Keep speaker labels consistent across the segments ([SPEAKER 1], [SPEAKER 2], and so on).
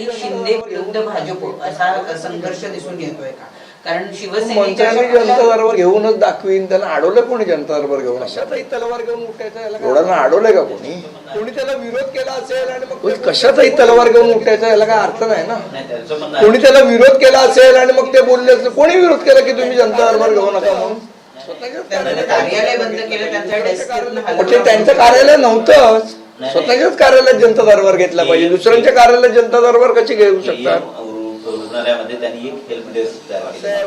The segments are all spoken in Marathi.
[SPEAKER 1] कुठेतरी शिंदे विरुद्ध भाजप असा संघर्ष दिसून येतोय का? कारण शिवसेनेच्या
[SPEAKER 2] जनता घेऊनच दाखवीन त्याला अडवलं कोणी जनता दरबार घेऊन? कशाचाही तलवार घेऊन उठायचा याला एवढ्यांना अडवलंय का कोणी? कोणी त्याला विरोध केला असेल आणि मग कशाचाही तलवार घेऊन उठायचा याला काय अर्थ नाही ना? कोणी त्याला विरोध केला असेल आणि मग ते बोलले असेल कोणी विरोध केला की तुम्ही जनता दरबार घेऊ नका म्हणून?
[SPEAKER 1] त्यांचं कार्यालय बंद केलं
[SPEAKER 2] त्यांचं कार्यालय नव्हतंच. स्वतःच्याच कार्यालयात जनता दरबार घेतला पाहिजे. दुसऱ्यांच्या कार्यालयात जनता दरबार कशी घेऊ शकतात?
[SPEAKER 3] रुग्णालयामध्ये त्यांनी एक हेल्प डेस्क तयार
[SPEAKER 2] असं आहे,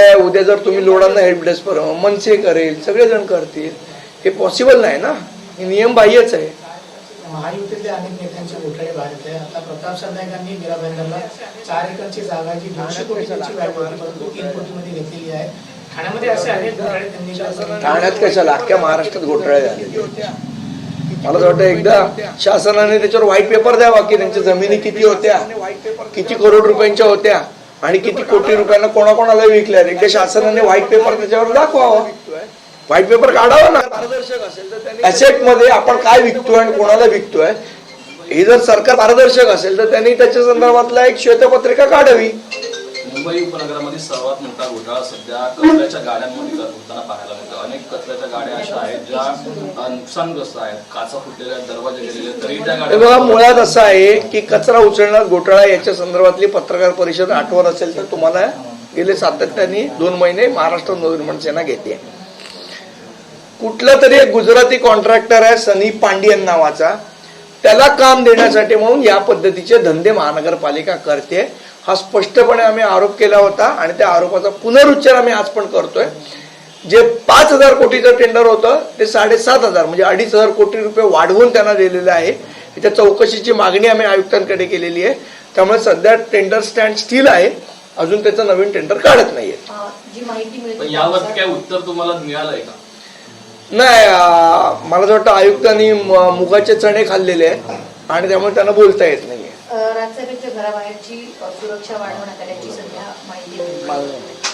[SPEAKER 3] केला
[SPEAKER 2] उद्या जर तुम्ही लोडांना हेल्प डेस्क मनसे करेल सगळेजण करतील. हे पॉसिबल नाही ना? हे नियम बाह्यच आहे.
[SPEAKER 4] महायुतीतले अनेक नेत्यांचे घोटाळे बाहेर आता प्रताप सरनाईकांनी चार एकरची जागा जी दोनशे कोटीची व्हॅल्यू होती परंतु तीन कोटीमध्ये घेतलेली आहे. ठाण्यामध्ये असे अनेक घोटाळे त्यांनी केले.
[SPEAKER 2] ठाण्यात कशाला? अख्ख्या महाराष्ट्रात घोटाळे झाले. मला वाटतं एकदा शासनाने त्याच्यावर व्हाईट पेपर द्यावा की त्यांच्या जमिनी किती होत्या किती करोड रुपयांच्या होत्या आणि किती कोटी रुपयांना कोणाकोणाला विकल्या. एकदा शासनाने व्हाईट पेपर त्याच्यावर दाखवावा. व्हाईट पेपर काढावा ना. ऍसेटमध्ये आपण काय विकतोय आणि कोणाला विकतोय हे जर सरकार पारदर्शक असेल तर त्यांनी त्याच्या संदर्भातला एक श्वेतपत्रिका काढावी.
[SPEAKER 5] मुंबई उपनगरामध्ये सर्वात मोठा घोटाळा सध्या कचऱ्याच्या गाड्यांमध्ये होताना पाहायला मिळतो. अनेक कचऱ्याच्या गाड्या अशा आहेत ज्या नुकसानग्रस्त आहेत. काचा फुटलेल्या दरवाजे गेलेले तरी त्या
[SPEAKER 2] हे बघा
[SPEAKER 5] गाड्या
[SPEAKER 2] मुळात असं आहे की कचरा उचलण्यात घोटाळा याच्या संदर्भातली पत्रकार परिषद आठवत असेल तर तुम्हाला गेले सातत्याने दोन महिने महाराष्ट्र नवनिर्माण सेना घेते. कुठला तरी एक गुजराती कॉन्ट्रॅक्टर आहे सनी पांडियन नावाचा. त्याला काम देण्यासाठी म्हणून या पद्धतीचे धंदे महानगरपालिका करते. हा स्पष्टपणे आम्ही आरोप केला होता आणि त्या आरोपाचा पुनरुच्चार आम्ही आज पण करतोय. जे पाच हजार कोटीचं टेंडर होतं ते साडेसात हजार म्हणजे अडीच हजार कोटी रुपये वाढवून त्यांना दिलेलं आहे. त्या चौकशीची मागणी आम्ही आयुक्तांकडे केलेली आहे. त्यामुळे सध्या टेंडर स्टँड स्टील आहे. अजून त्याचं नवीन टेंडर काढत नाहीये.
[SPEAKER 6] अ, जी माहिती
[SPEAKER 5] पण
[SPEAKER 6] मिळते
[SPEAKER 5] यावरती काय उत्तर तुम्हाला मिळालंय का?
[SPEAKER 2] नाही मला असं वाटतं आयुक्तांनी मुगाचे चणे खाल्लेले आहेत आणि त्यामुळे त्यांना बोलता येत नाहीये.
[SPEAKER 6] अ, राजसाहेबांच्या घराबाहेरची अ, सुरक्षा वाढवण्यात आल्याची सध्या माहिती मिळते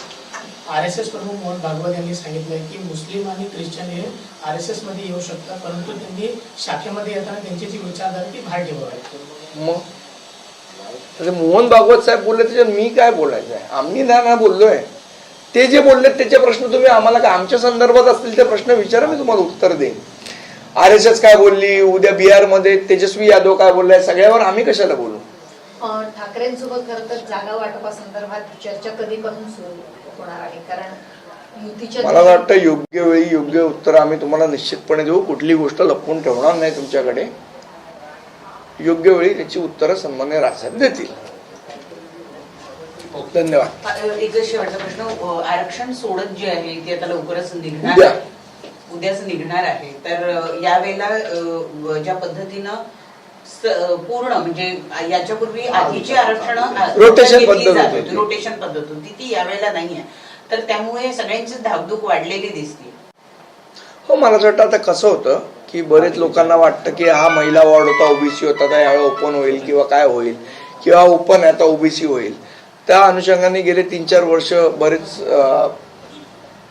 [SPEAKER 4] आर एस एस प्रमुख मोहन भागवत यांनी सांगितलंय की मुस्लिम आणि ख्रिश्चन हे आर एस एसमध्ये येऊ शकतात परंतु त्यांनी शाखेमध्ये येताना त्यांची जी विचारधारा ती बाहेर ठेवावी.
[SPEAKER 2] मग? मोहन भागवत साहेब बोलले त्याच्यात मी काय बोलायचं आहे आम्ही ना ना बोललोय. ते जे बोलले त्याचे प्रश्न तुम्ही आम्हाला काय आमच्या संदर्भात असतील ते प्रश्न विचारा मी तुम्हाला उत्तर देईन. आर एस एस काय बोलली? उद्या बिहारमध्ये तेजस्वी यादव काय बोललाय सगळ्यावर आम्ही कशाला बोलू?
[SPEAKER 6] ठाकरेंसोबत खरं तर जागा वाटपासंदर्भात चर्चा कधीपासून सुरू होणार आहे? कारण
[SPEAKER 2] मला वाटतं योग्य वेळी योग्य उत्तर आम्ही तुम्हाला निश्चितपणे देऊ. कुठली गोष्ट लपवून ठेवणार नाही तुमच्याकडे. योग्य वेळी त्याची उत्तरं सन्मान्य राजसाहेब देतील. धन्यवाद.
[SPEAKER 1] एक शेवटचा प्रश्न आरक्षण सोडत जे आहे ते आता लवकरच निघणार
[SPEAKER 2] उद्या.
[SPEAKER 1] आहे. उद्याच निघणार आहे. तर यावेळेला अ, ज्या पद्धतीनं स- अ, पूर्ण म्हणजे याच्यापूर्वी आधीची आरक्षण
[SPEAKER 2] Rotation पद्धत होती.
[SPEAKER 1] रोटेशन पद्धत होती. ती यावेळेला नाहीये तर त्यामुळे सगळ्यांची धाकधूक वाढलेली दिसते.
[SPEAKER 2] हो मला असं वाटतं आता कसं होतं की बरेच लोकांना वाटतं की हा महिला वॉर्ड होता ओबीसी होता तर यावेळी ओपन होईल किंवा काय होईल. किंवा ओपन आहे आता ओबीसी होईल. त्या अनुषंगाने गेले तीन चार वर्ष बरेच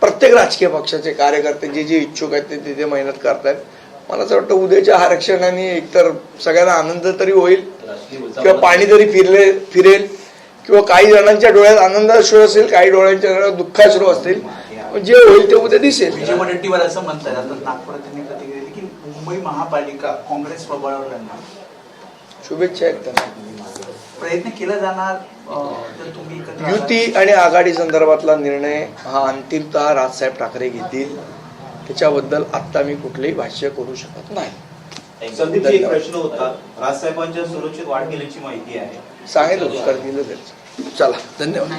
[SPEAKER 2] प्रत्येक राजकीय पक्षाचे कार्यकर्ते जे जे इच्छुक आहेत ते तिथे मेहनत करतायत. मला असं वाटतं उद्याच्या आरक्षणाने एकतर सगळ्यांना आनंद तरी होईल किंवा पाणी तरी फिरले फिरेल किंवा काही जणांच्या डोळ्यात आनंदाश्रू असेल काही डोळ्यांच्या डोळ्यात दुःखाश्रू असतील. जे होईल ते उद्या दिसेल.
[SPEAKER 7] विजय वडेट्टीवार असं म्हणतात आता नागपुरात त्यांनी प्रतिक्रिया दिली की मुंबई महापालिका काँग्रेस प्रबळावर
[SPEAKER 2] शुभेच्छा आहेत त्यांना.
[SPEAKER 7] प्रयत्न केला जाणार अं, जर तुम्ही एकत्र आलात.
[SPEAKER 2] युती आणि आघाडी संदर्भातला निर्णय हा अंतिमतः राजसाहेब ठाकरे घेतील. त्याच्याबद्दल आता मी कुठलेही भाष्य करू शकत नाही.
[SPEAKER 3] संदीपजी एक प्रश्न होता. राजसाहेबांच्या सुरक्षित वाढ केल्याची माहिती आहे.
[SPEAKER 2] सांगितलं उत्तर दिलं चला धन्यवाद.